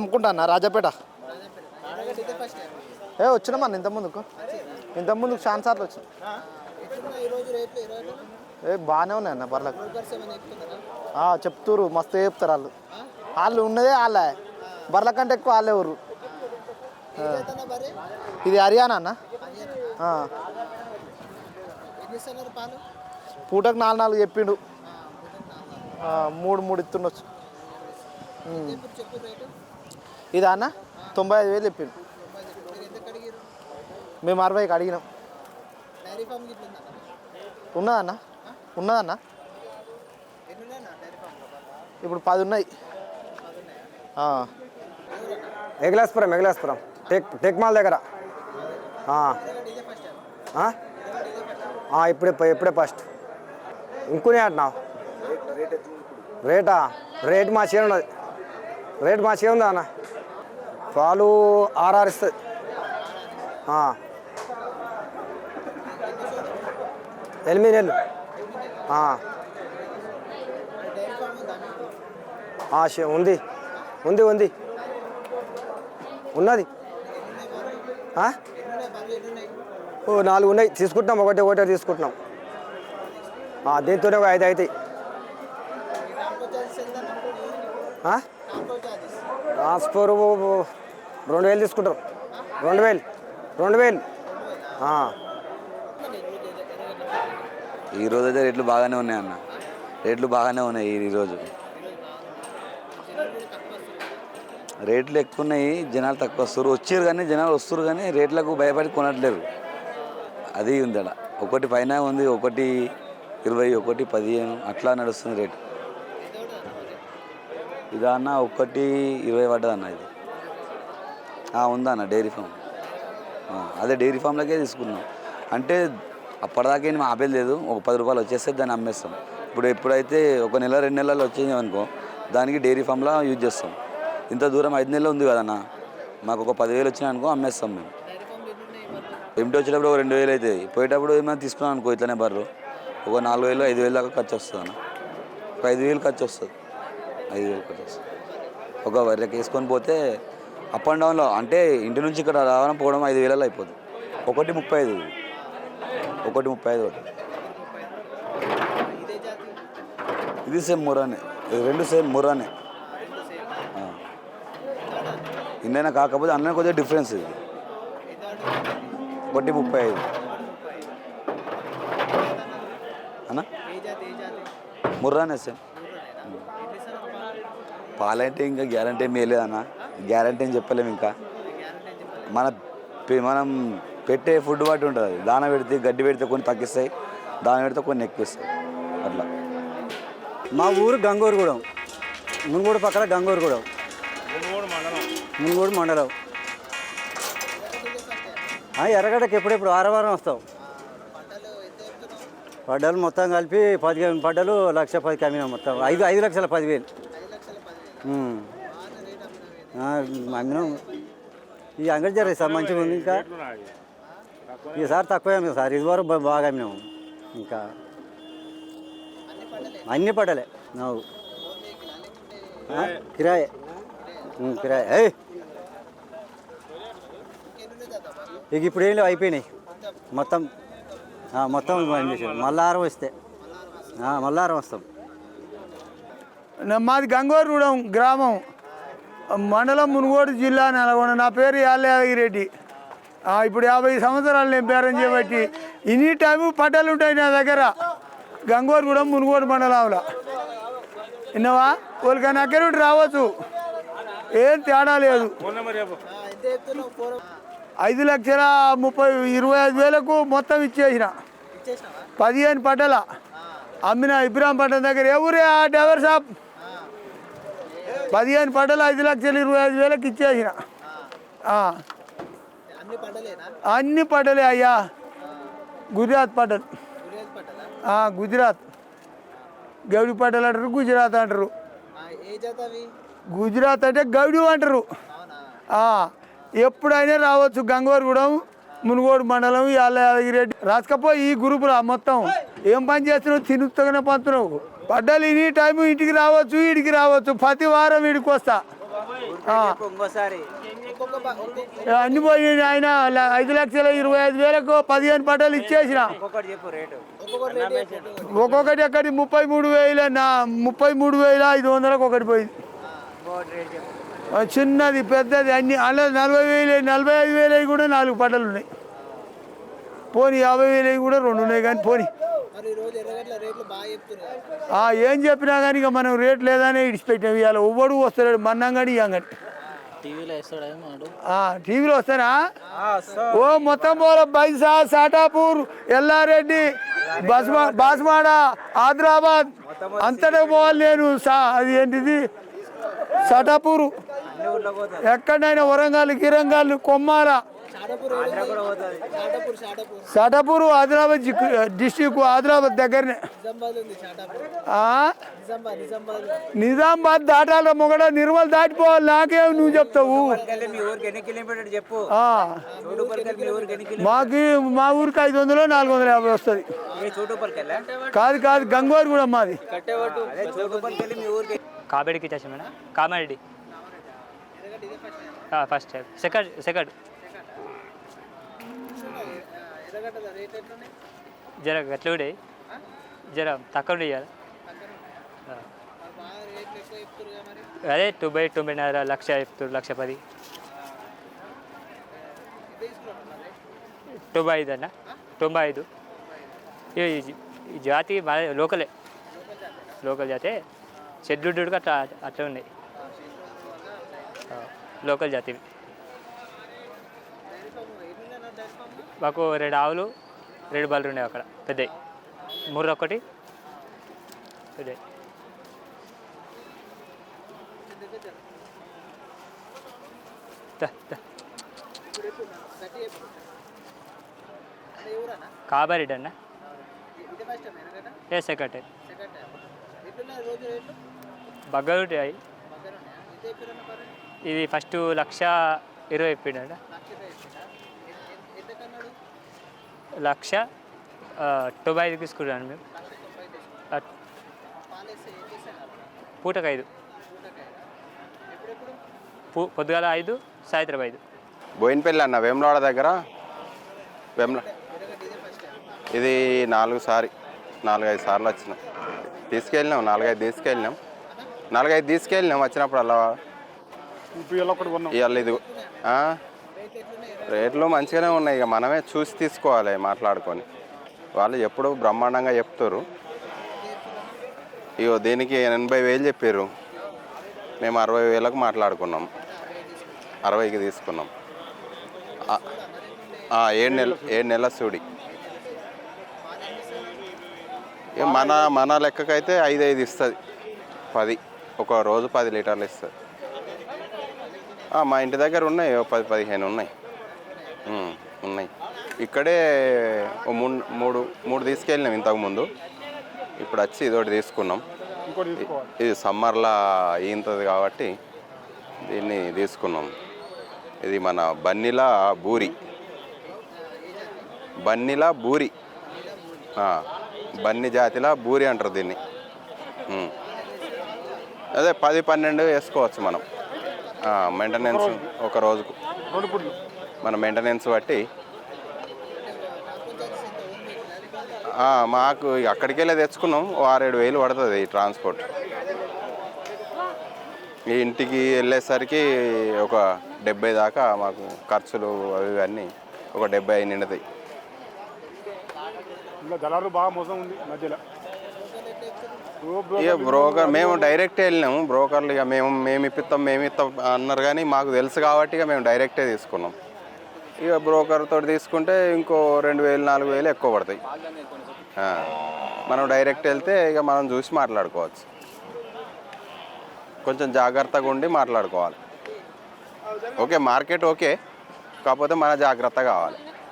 అమ్ముకుంటానా? రాజాపేట? ఏ వచ్చినామన్న ఇంత ముందుకు ఇంత ముందుకు చాలా సార్లు వచ్చిన. ఏ బాగానే ఉన్నాయి అన్న బర్లకు చెప్తురు మస్తు చెప్తారు వాళ్ళు. వాళ్ళు ఉన్నదే వాళ్ళే. బర్ల కంటే ఎక్కువ వాళ్ళే ఊరు. ఇది హర్యానా అన్న? పూటకు నాలుగు నాలుగు చెప్పిండు. మూడు మూడు ఇస్తుండొచ్చు. ఇదా అన్న? తొంభై ఐదు వేలు చెప్పిండు. మేము అరవైకి అడిగినాం. ఉన్నదన్న ఉన్నదన్న ఇప్పుడు పది ఉన్నాయి. ఎగలాస్పురం ఎగలాస్పురం. టెక్ టెక్మాల్ దగ్గర. ఇప్పుడే ఇప్పుడే ఫస్ట్. ఇంకునే అంటున్నావు రేటా? రేట్ మా చే ఉన్నది రేట్ మా చే ఉందా అన్న? పాలు ఆర్ఆర్ ఇస్తుంది ఎనిమిది నెలలు. ఉంది. ఉంది ఉంది. ఉన్నది. ఓ నాలుగు ఉన్నాయి. తీసుకుంటున్నాం. ఒకటి ఒకటి తీసుకుంటున్నాం. దీంతోనే ఒక ఐదు అవుతాయి ట్రాన్స్ఫర్ రెండు వేలు తీసుకుంటారు. రెండు వేలు రెండు వేలు. ఈరోజు అయితే రేట్లు బాగానే ఉన్నాయి అన్న. రేట్లు బాగానే ఉన్నాయి ఈ- రేట్లు ఎక్కువ ఉన్నాయి జనాలు తక్కువ వస్తారు వచ్చారు కానీ జనాలు వస్తారు కానీ రేట్లకు భయపడి కొనట్లేరు అది ఉంది అలా. ఒకటి పైన ఉంది ఒకటి ఇరవై ఒకటి పదిహేను అట్లా నడుస్తుంది రేటు. ఇదన్నా ఒకటి ఇరవై పడ్డది అన్న ఇది. ఉందన్న ఉందా అన్న డైరీ ఫామ్. అదే డైరీ ఫామ్లకే తీసుకున్నాం. అంటే అప్పటిదాకా మా ఆపేది లేదు. ఒక పది రూపాయలు వచ్చేస్తే దాన్ని అమ్మేస్తాం. ఇప్పుడు ఎప్పుడైతే ఒక నెల రెండు నెలలు వచ్చింది అనుకో దానికి డైరీ ఫామ్లా యూజ్ చేస్తాం. ఇంత దూరం ఐదు నెలలు ఉంది కదన్న. మాకు ఒక పదివేలు వచ్చినాయి అనుకో అమ్మేస్తాం మేము. ఎంటి వచ్చేటప్పుడు ఒక రెండు వేలు అవుతాయి పోయేటప్పుడు ఏమైనా తీసుకున్నాం అనుకో ఇట్లనే బర్రు. ఒక నాలుగు వేలు ఐదు వేలు దాకా ఖర్చు వస్తుంది అన్న. ఒక ఐదు వేలు ఖర్చు వస్తుంది. ఐదు వేలు ఖర్చు వస్తుంది. ఒక వర్రెకి వేసుకొని పోతే అప్ అండ్ డౌన్లో అంటే ఇంటి నుంచి ఇక్కడ రావడం పోవడం ఐదు వేలలో అయిపోతుంది ఒకటి ముప్పై ఐదు ఒకటి ముప్పై ఐదు ఒకటి. ఇది సేమ్ మురానే. ఇది రెండు సేమ్ మురానే. ఇన్నైనా కాకపోతే అన్న కొద్దిగా డిఫరెన్స్ ఇది. ఒకటి ముప్పై ఐదు అన్న? ముర్రానే సేమ్. పాలంటే ఇంకా గ్యారంటీ ఏం వేయలేదన్న గ్యారంటీ ఏం చెప్పలేము ఇంకా. మన మనం పెట్టే ఫుడ్ బట్టి ఉంటుంది. దాన పెడితే గడ్డి పెడితే కొన్ని తగ్గిస్తాయి దాన పెడితే కొన్ని ఎక్కువిస్తాయి. అట్లా. మా ఊరు గంగూరుగూడెం. మునుగోడు పక్కన గంగూరుగూడెం. మునుగోడు మండలం. ఆ, ఎర్రగడ్డకి ఎప్పుడెప్పుడు ఆరవారం వస్తాం. పడ్డలు మొత్తం కలిపి పదిహేను పడ్డలు లక్ష పదికి అమ్మినాం మొత్తం. ఐదు ఐదు లక్షల పదివేలు. అమ్మినాం ఈ అంగడి జర సార్ మంచిగా ఉంది ఇంకా. ఈసారి తక్కువ అమ్మినాం సార్ ఇది వరకు బాగా అమ్మినాం ఇంకా. అన్నీ పడలే నాకు కిరాయే. కిరాయే. ఏయ్! ఇక ఇప్పుడు ఏం లేవు అయిపోయినాయి. మొత్తం మొత్తం బంద్ మల్లారం వస్తే. మల్లారం వస్తాం. మాది గంగోరగూడెం గ్రామం. మండలం మునుగోడు జిల్లా నల్గొండ. నా పేరు యాదగిరెడ్డి. ఇప్పుడు యాభై సంవత్సరాలు నేను పేరం చేయబట్టి ఇన్ని టైము పట్టాలు ఉంటాయి నా దగ్గర. గంగోరగూడెం మునుగోడు మండలంలో. విన్నావా? వాళ్ళకి అక్కడ నుండి రావచ్చు. ఏం తేడా లేదు. ఐదు లక్షల ముప్పై ఇరవై ఐదు వేలకు మొత్తం ఇచ్చేసిన. పదిహేను పట్టల అమ్మిన ఇబ్రాహం పట్టణ దగ్గర. ఎవరు ఆ డ్రైవర్ షాప్ పదిహేను పట్టలు ఐదు లక్షల ఇరవై ఐదు వేలకు ఇచ్చేసిన. అన్ని పట్టలే అయ్యా. గుజరాత్ పట్టలు ఆ, గుజరాత్. గౌడి పట్టలు అంటారు గుజరాత్ అంటారు. గుజరాత్ అంటే గౌడి అంటారు. ఎప్పుడైనా రావచ్చు గంగవరగూడెం మునుగోడు మండలం యాదగిరెడ్డి రాసుకపోయి ఈ గ్రూపులో మొత్తం. ఏం పని చేస్తున్నావు? తినుతగానే పంతున్నావు. పడ్డలు ఇని టైం ఇంటికి రావచ్చు వీడికి రావచ్చు. ప్రతి వారం వీడికి వస్తా. అన్ని పోయి ఆయన. ఐదు లక్షల ఇరవై ఐదు వేలకు పదిహేను పట్టాలు ఇచ్చేసిన. ఒక్కొక్కటి చెప్పు రేటు. ఒక్కొక్కటి ఎక్కడి? ముప్పై మూడు వేల నా ముప్పై మూడు వేల ఐదు వందలకు ఒకటి పోయింది. చిన్నది పెద్దది అన్ని అలా నలభై వేలు నలభై ఐదు వేలవి కూడా నాలుగు పట్టాలు ఉన్నాయి. పోనీ యాభై వేలవి కూడా రెండు ఉన్నాయి కానీ పోనీ. ఏం చెప్పినా కానీ ఇక మనం రేట్ లేదని ఇడిచిపెట్టాం. ఇవాళ ఎవ్వడు వస్తాడు మన్నం కానీ ఇయ్యం కానీ టీవీలో వస్తానా ఓ మొత్తం పోల బైసా సాటాపూర్ ఎల్లారెడ్డి బస్మా బాస్మాడ ఆదిలాబాద్. అంతటా పోవాలి నేను. సా అది ఏంటిది? సాటాపూరు. ఎక్కడైనా వరంగల్ గిరంగల్ కొమ్మాల. షాటాపూర్ ఆదిలాబాద్ డిస్టిక్ ఆదిలాబాద్ దగ్గరనే? నిజామాబాద్ దాటాల మొగడ నిర్మల్ దాటిపోవాలి నాకేం నువ్వు చెప్తావు. మాకి మా ఊరికి ఐదు వందలు నాలుగు వందల యాభై వస్తుంది. కాదు కాదు గంగోరు కూడా మాది. ఇచ్చేసాం madam. Comedy first second second. జర ఎట్లా ఉండే జర తక్కువ ఉండే ఇవాళ అదే తొంభై తొంభైన్నర లక్ష చెప్తారు లక్ష పది. తొంభై ఐదు అన్న. తొంభై ఐదు. ఈ జాతి మన లోకలే. లోకల్ జాతే? షెడ్యూల్డ్ అట్లా అట్లా ఉన్నాయి. లోకల్ జాతి మాకు రెండు ఆవులు రెండు బళ్ళు ఉన్నాయి అక్కడ. పెద్దవి మూడు ఒకటి పెద్దవి దా, దా. కాబారెడ్డి అన్న? ఏ సెకండ్ బగ్గలు ఉంటాయి ఇది ఫస్ట్ లక్ష ఇరవై చెప్పిండ లక్ష తొంభై ఐదు తీసుకుంటాను మేము పూటకు ఐదు పూ పొద్దుగాల ఐదు సాయంత్రం ఐదు. బోయినపల్లి అన్న వేములవాడ దగ్గర? వేముల ఇది నాలుగు సారి నాలుగైదు సార్లు వచ్చినాం. తీసుకెళ్ళినాం నాలుగైదు తీసుకెళ్ళినాం. నాలుగైదు తీసుకెళ్ళినాం వచ్చినప్పుడు అలా ఇవాళ ఇది ఆ? రేట్లు మంచిగానే ఉన్నాయి. ఇక మనమే చూసి తీసుకోవాలి మాట్లాడుకొని. వాళ్ళు ఎప్పుడు బ్రహ్మాండంగా చెప్తారు ఇగో దీనికి ఎనభై వేలు చెప్పారు మేము అరవై వేలకు మాట్లాడుకున్నాం. అరవైకి తీసుకున్నాం. ఏడు నెల ఏడు నెలల సూడి. మన మన లెక్కకైతే ఐదు ఐదు ఇస్తుంది. పది ఒక రోజు పది లీటర్లు ఇస్తుంది. మా ఇంటి దగ్గర ఉన్నాయి. పది పదిహేను ఉన్నాయి. ఉన్నాయి. ఇక్కడే ఓ మూడు మూడు మూడు తీసుకెళ్ళినాం ఇంతకుముందు. ఇప్పుడు వచ్చి ఇదొకటి తీసుకున్నాం. ఇది సమ్మర్లా ఈంతది కాబట్టి దీన్ని తీసుకున్నాం. ఇది మన బన్నీల బూరి. బన్నీల బూరి. బన్ని జాతిల బూరి అంటారు దీన్ని. అదే పది పన్నెండు వేసుకోవచ్చు మనం. మెయింటెనెన్స్ ఒక రోజుకు. మన మెయింటెనెన్స్ బట్టి. మాకు అక్కడికి వెళ్ళి తెచ్చుకున్నాం ఆరేడు వేలు పడుతుంది ఈ ట్రాన్స్పోర్ట్ ఈ ఇంటికి వెళ్ళేసరికి ఒక డెబ్బై దాకా మాకు ఖర్చులు అవి ఇవన్నీ ఒక డెబ్బై నిండుతాయి ఇంకా దళారు బాగా మోసం ఉంది మధ్యలో. ఇక బ్రోకర్ మేము డైరెక్ట్ వెళ్ళినాము. బ్రోకర్లు ఇక మేము మేము ఇప్పిస్తాం మేము ఇస్తాం అన్నారు కానీ మాకు తెలుసు కాబట్టి ఇక మేము డైరెక్టే తీసుకున్నాం. ఇక బ్రోకర్ తోటి తీసుకుంటే ఇంకో రెండు వేలు నాలుగు వేలు ఎక్కువ పడతాయి. మనం డైరెక్ట్ వెళ్తే ఇక మనం చూసి మాట్లాడుకోవచ్చు. కొంచెం జాగ్రత్తగా ఉండి మాట్లాడుకోవాలి. ఓకే మార్కెట్ ఓకే కాకపోతే మన జాగ్రత్త కావాలి.